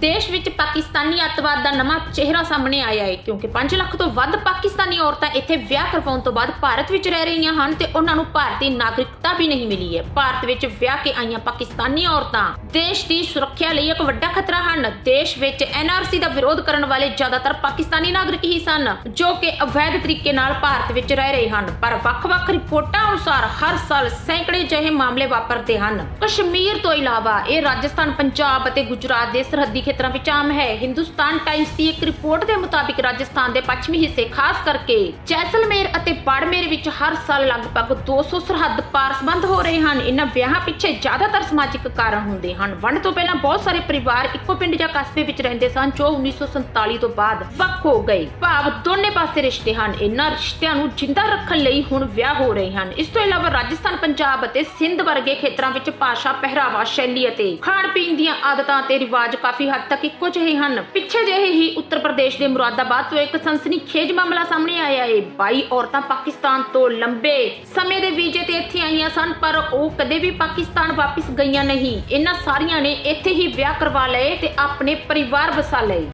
ਦੇਸ਼ ਵਿੱਚ ਪਾਕਿਸਤਾਨੀ ਅੱਤਵਾਦ ਦਾ ਨਵਾਂ ਚਿਹਰਾ ਸਾਹਮਣੇ ਆਇਆ ਹੈ, ਕਿਉਂਕਿ 5 ਲੱਖ ਤੋਂ ਵੱਧ ਪਾਕਿਸਤਾਨੀ ਔਰਤਾਂ ਇੱਥੇ ਵਿਆਹ ਕਰਵਾਉਣ ਤੋਂ ਬਾਅਦ ਭਾਰਤ ਵਿੱਚ ਰਹਿ ਰਹੀਆਂ ਹਨ ਤੇ ਉਹਨਾਂ ਨੂੰ ਭਾਰਤੀ ਨਾਗਰਿਕਤਾ ਵੀ ਨਹੀਂ ਮਿਲੀ ਹੈ। ਭਾਰਤ ਵਿੱਚ ਵਿਆਹ ਕੇ ਆਈਆਂ ਪਾਕਿਸਤਾਨੀ ਔਰਤਾਂ ਦੇਸ਼ ਦੀ ਸੁਰੱਖਿਆ ਲਈ ਇੱਕ ਵੱਡਾ ਖਤਰਾ ਹਨ। ਦੇਸ਼ ਵਿੱਚ ਐਨਆਰਸੀ ਦਾ ਵਿਰੋਧ ਕਰਨ ਵਾਲੇ ਜ਼ਿਆਦਾਤਰ ਪਾਕਿਸਤਾਨੀ ਨਾਗਰਿਕ ਹੀ ਸਨ, ਜੋ ਕਿ ਅਵੈਧ ਤਰੀਕੇ ਨਾਲ ਭਾਰਤ ਵਿੱਚ ਰਹਿ ਰਹੇ ਹਨ। ਪਰ ਵੱਖ-ਵੱਖ ਰਿਪੋਰਟਾਂ ਅਨੁਸਾਰ ਹਰ ਸਾਲ ਸੈਂਕੜੇ ਜਿਹੇ ਮਾਮਲੇ ਵਾਪਰਦੇ ਹਨ। ਕਸ਼ਮੀਰ ਤੋਂ ਇਲਾਵਾ ਇਹ ਰਾਜਸਥਾਨ, ਪੰਜਾਬ ਅਤੇ ਗੁਜਰਾਤ ਦੇ ਸਰਹੱਦੀ ਖੇਤਰਾਂ ਵਿੱਚ ਆਮ ਹੈ। ਹਿੰਦੁਸਤਾਨ ਟਾਈਮਸ ਦੀ ਇੱਕ ਰਿਪੋਰਟ ਦੇ ਮੁਤਾਬਿਕ ਰਾਜਸਥਾਨ ਦੇ ਪੱਛਮੀ ਹਿੱਸੇ, ਖਾਸ ਕਰਕੇ ਜੈਸਲਮੇਰ ਅਤੇ ਬਾੜਮੇਰ ਵਿੱਚ ਹਰ ਸਾਲ ਲਗਭਗ 200 ਸਰਹੱਦ ਪਾਰ ਸੰਬੰਧ ਹੋ ਰਹੇ ਹਨ। ਇਹਨਾਂ ਵਿਆਹਾਂ ਪਿੱਛੇ ਜ਼ਿਆਦਾਤਰ ਸਮਾਜਿਕ ਕਾਰਨ ਹੁੰਦੇ ਹਨ। ਵੰਡ ਤੋਂ ਪਹਿਲਾਂ ਬਹੁਤ ਸਾਰੇ ਪਰਿਵਾਰ ਇੱਕੋ ਪਿੰਡ ਜਾਂ ਕਸਬੇ ਵਿੱਚ ਰਹਿੰਦੇ ਸਨ, ਜੋ 1947 ਤੋਂ ਬਾਅਦ ਵੱਖ ਹੋ ਗਏ। ਭਾਵ ਦੋਨੇ ਪਾਸੇ ਰਿਸ਼ਤੇ ਹਨ। ਇਹਨਾਂ ਰਿਸ਼ਤਿਆਂ ਨੂੰ ਜਿੰਦਾ ਰੱਖਣ ਲਈ ਹੁਣ ਵਿਆਹ ਹੋ ਰਹੇ ਹਨ। ਇਸ ਤੋਂ ਇਲਾਵਾ ਰਾਜਸਥਾਨ, ਪੰਜਾਬ ਅਤੇ ਸਿੰਧ ਵਰਗੇ ਖੇਤਰਾਂ ਵਿੱਚ ਭਾਸ਼ਾ, ਪਹਿਰਾਵਾ, ਸ਼ੈਲੀ ਅਤੇ ਖਾਣ ਪੀਣ ਦੀਆਂ ਆਦਤਾਂ ਤੇ ਰਿਵਾਜ ਕਾਫੀ ਹੱਦ ਤੱਕ ਇੱਕੋ ਜਿਹੇ ਹਨ। ਪਿੱਛੇ ਜਿਹੇ ਹੀ ਉੱਤਰ ਪ੍ਰਦੇਸ਼ ਦੇ ਮੁਰਾਦਾਬਾਦ ਤੋਂ ਇੱਕ ਸਨਸਨੀਖੇਜ ਮਾਮਲਾ ਸਾਹਮਣੇ ਆਇਆ ਹੈ। 22 ਔਰਤਾਂ ਪਾਕਿਸਤਾਨ ਤੋਂ ਲੰਬੇ ਸਮੇਂ ਦੇ ਵੀਜ਼ੇ ਤੇ ਇੱਥੇ ਆਈਆਂ ਸਨ, ਪਰ ਉਹ ਕਦੇ ਵੀ ਪਾਕਿਸਤਾਨ ਵਾਪਸ ਗਈਆਂ ਨਹੀਂ। ਇਹਨਾਂ ਸਾਰੀਆਂ ਨੇ ਇੱਥੇ ਹੀ ਵਿਆਹ ਕਰਵਾ ਲਏ ਤੇ ਆਪਣੇ ਪਰਿਵਾਰ ਵਸਾ ਲਏ।